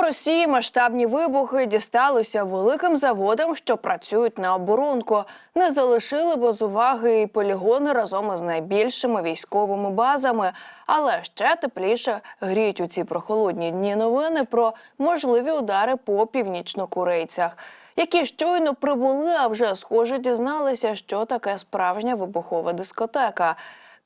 Росії масштабні вибухи дісталися великим заводам, що працюють на оборонку. Не залишили без уваги і полігони разом із найбільшими військовими базами. Але ще тепліше гріють у ці прохолодні дні новини про можливі удари по північнокорейцях. Які щойно прибули, а вже схоже дізналися, що таке справжня вибухова дискотека.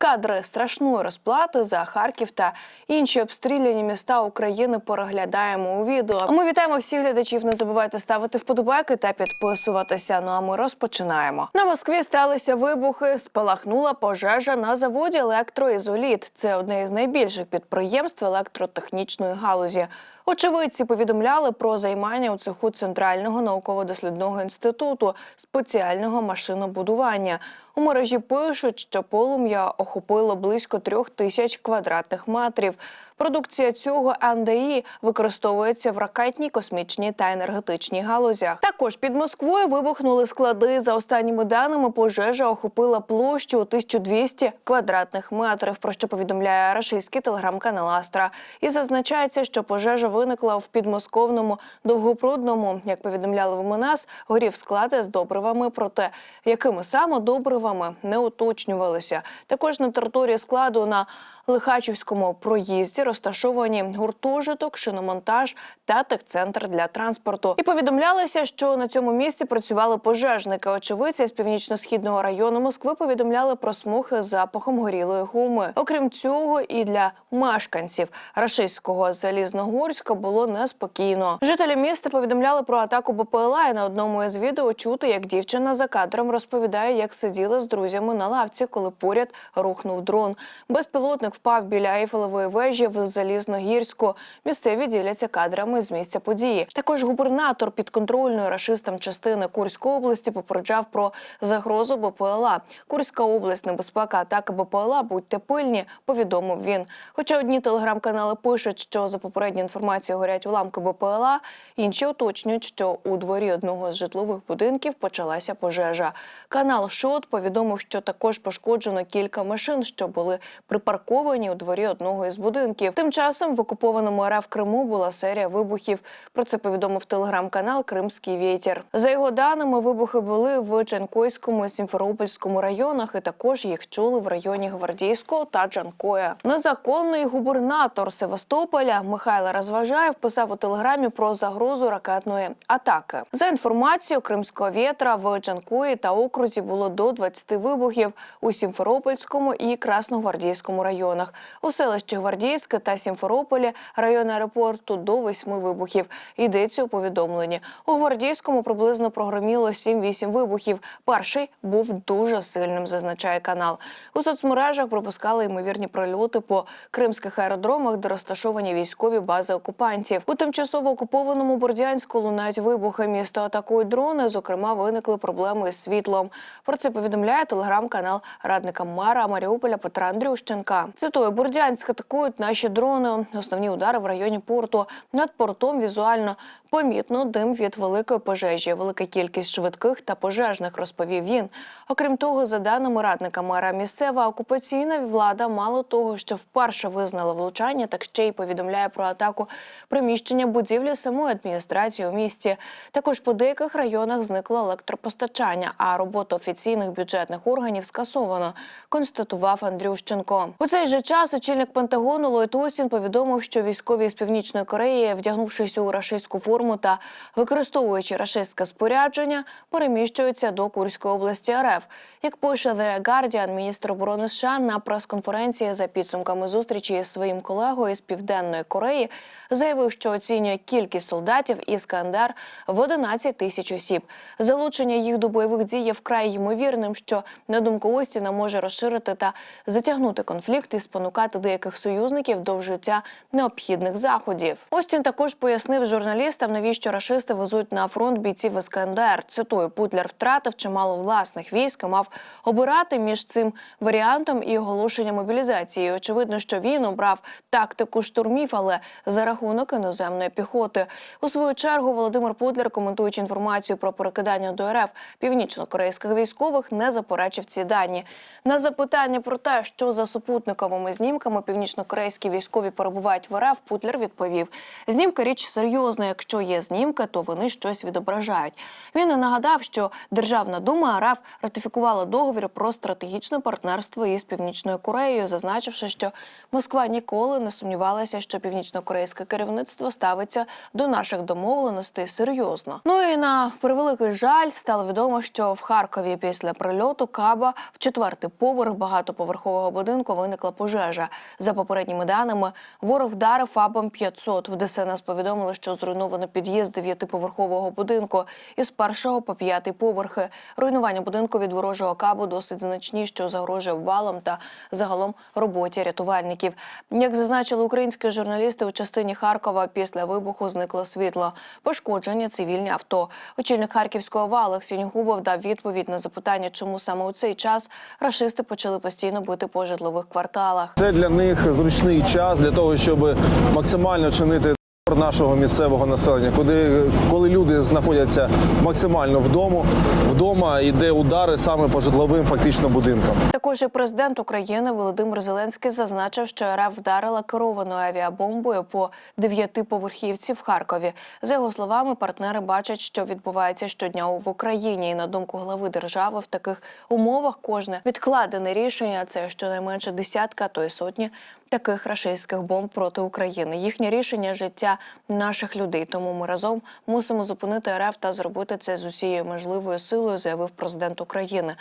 Кадри страшної розплати за Харків та інші обстріляні міста України переглядаємо у відео. Ми вітаємо всіх глядачів. Не забувайте ставити вподобайки та підписуватися. Ну а ми розпочинаємо. На Москві сталися вибухи. Спалахнула пожежа на заводі Електроізоліт. Це одне із найбільших підприємств електротехнічної галузі. Очевидці повідомляли про займання у цеху Центрального науково-дослідного інституту спеціального машинобудування. У мережі пишуть, що полум'я охопило близько трьох тисяч квадратних метрів. Продукція цього НДІ використовується в ракетній, космічній та енергетичній галузях. Також під Москвою вибухнули склади. За останніми даними, пожежа охопила площу у 1200 квадратних метрів. Про що повідомляє рашистський телеграм-канал Астра. І зазначається, що пожежа виникла в підмосковному довгопрудному. Як повідомляли в МНС, горів склад з добривами. Проте якими саме добривами не уточнювалися. Також на території складу на Лихачівському проїзді розташовані гуртожиток, шиномонтаж та техцентр для транспорту. І повідомлялося, що на цьому місці працювали пожежники. Очевидці з північно-східного району Москви повідомляли про смуги з запахом горілої гуми. Окрім цього, і для мешканців рашистського залізногорська було неспокійно. Жителі міста повідомляли про атаку БПЛА. І на одному із відео чути, як дівчина за кадром розповідає, як сиділа з друзями на лавці, коли поряд рухнув дрон. Безпілотник впав біля Ейфелевої вежі в Залізногірську. Місцеві діляться кадрами з місця події. Також губернатор підконтрольної рашистам частини Курської області попереджав про загрозу БПЛА. Курська область, небезпека атаки БПЛА. Будьте пильні, повідомив він. Хоча одні телеграм-канали пишуть, що за попередню інформацією горять уламки БПЛА, інші уточнюють, що у дворі одного з житлових будинків почалася пожежа. Канал Шот повідомив, що також пошкоджено кілька машин, що були припарковані у дворі одного із будинків. Тим часом в окупованому РФ Криму була серія вибухів. Про це повідомив телеграм-канал Кримський вітер. За його даними, вибухи були в Чанкойському і Сімферопольському районах, і також їх чули в районі Гвардійського та Джанкоя. Незаконний губернатор Севастополя Михайло Розважаєв писав у телеграмі про загрозу ракетної атаки. За інформацією Кримського вітра в Джанкої та окрузі було до 20 вибухів у Сімферопольському і Красногвардійському районах. У селищі Гвардійське та Сімферополі район аеропорту до восьми вибухів. Йдеться у повідомленні. У Гвардійському приблизно прогроміло 7-8 вибухів. Перший був дуже сильним, зазначає канал. У соцмережах пропускали ймовірні прильоти по кримських аеродромах, де розташовані військові бази окупантів. У тимчасово окупованому Бордянську лунають вибухи. Місто атакують дрони. Зокрема, виникли проблеми із світлом. Про це повідомляє телеграм-канал радника мера Маріуполя Петра Андрющенка. Цитую, Бордянськ атакують наші дрони. Основні удари в районі порту. Над портом візуально помітно дим від великої пожежі, велика кількість швидких та пожежних, розповів він. Окрім того, за даними радника мера, місцева окупаційна влада мало того, що вперше визнала влучання, так ще й повідомляє про атаку приміщення будівлі самої адміністрації у місті. Також по деяких районах зникло електропостачання, а роботу офіційних бюджетних органів скасовано. Констатував Андрющенко. У цей же час очільник Пентагону Ллойд Остін повідомив, що військові з північної Кореї, вдягнувшись у рашистську форму та використовуючи рашистське спорядження, переміщуються до Курської області РФ. Як пише The Guardian, міністр оборони США на прес-конференції за підсумками зустрічі із своїм колегою з південної Кореї заявив, що оцінює кількість солдатів Іскандер в 11 тисяч осіб. Залучення їх до бойових дій є вкрай ймовірним, що на думку Остіна може розширити та затягнути конфлікт і спонукати деяких союзників до вжиття необхідних заходів. Остін також пояснив журналістам, навіщо рашисти везуть на фронт бійців СКНДР. Цитую, Путлер втратив чимало власних військ і мав обирати між цим варіантом і оголошення мобілізації. Очевидно, що він обрав тактику штурмів, але за рахунок іноземної піхоти. У свою чергу Володимир Путлер, коментуючи інформацію про перекидання до РФ північно-корейських військових, не заперечив ці дані. На запитання про те, що за супутником фейковими знімками північнокорейські військові перебувають в РФ, Путлер відповів: знімка річ серйозна. Якщо є знімки, то вони щось відображають. Він і нагадав, що Державна дума РФ ратифікувала договір про стратегічне партнерство із Північною Кореєю, зазначивши, що Москва ніколи не сумнівалася, що північнокорейське керівництво ставиться до наших домовленостей серйозно. Ну і на превеликий жаль стало відомо, що в Харкові після прильоту Каба в четвертий поверх багатоповерхового будинку виникла пожежа. За попередніми даними, ворог вдарив ФАБом 500. В ДСНС повідомили, що зруйновано під'їзд дев'ятиповерхового будинку із першого по п'ятий поверхи. Руйнування будинку від ворожого кабу досить значні, що загрожує валом та загалом роботі рятувальників. Як зазначили українські журналісти, у частині Харкова після вибуху зникло світло, пошкоджені цивільні авто. Очільник Харківського ОВА Олексій Нюгубов дав відповідь на запитання, чому саме у цей час рашисти почали постійно бити по житлових кварталах. Це для них зручний час для того, щоб максимально чинити терор нашого місцевого населення, коли, коли люди знаходяться максимально вдома, вдома йде удари саме по житловим фактично будинкам. Також і президент України Володимир Зеленський зазначив, що РФ вдарила керованою авіабомбою по дев'ятиповерхівці в Харкові. За його словами, партнери бачать, що відбувається щодня в Україні. І на думку глави держави, в таких умовах кожне відкладене рішення це щонайменше десятка, то й сотні таких рашистських бомб проти України. Їхнє рішення життя наших людей. Тому ми разом мусимо зупинити РФ та зробити це з усією можливою силою, заявив президент України.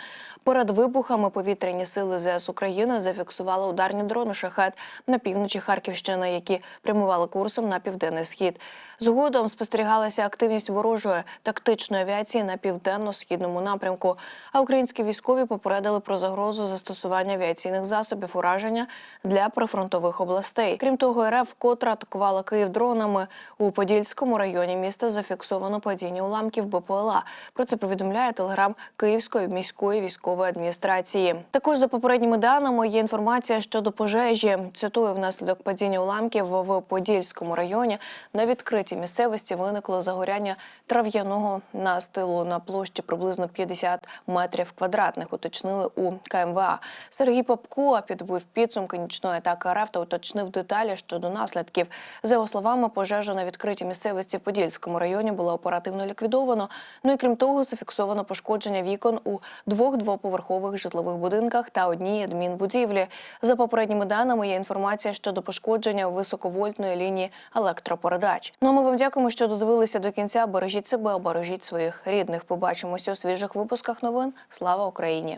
Перед вибухами повітряні сили ЗС України зафіксували ударні дрони шахет на півночі Харківщини, які прямували курсом на південний схід. Згодом спостерігалася активність ворожої тактичної авіації на південно-східному напрямку. А українські військові попередили про загрозу застосування авіаційних засобів ураження для прифронтових областей. Крім того, РФ вкотре атакувала Київ дронами у Подільському районі міста. Зафіксовано падіння уламків БПЛА. Про це повідомляє телеграм Київської міської військової адміністрації. Також за попередніми даними є інформація щодо пожежі. Цитую, внаслідок падіння уламків в Подільському районі на відкритій місцевості виникло загоряння трав'яного настилу на площі приблизно 50 метрів квадратних. Уточнили у КМВА. Сергій Попко підбив підсумки нічної атаки РФ та уточнив деталі щодо наслідків. За його словами, пожежа на відкритій місцевості в Подільському районі була оперативно ліквідовано. Ну і крім того, зафіксовано пошкодження вікон у двох двоповерхових житлових будинках та одній адмінбудівлі. За попередніми даними є інформація щодо пошкодження високовольтної лінії електропередач. Ну а ми вам дякуємо, що додивилися до кінця. Бережіть себе, бережіть своїх рідних. Побачимося у свіжих випусках новин. Слава Україні!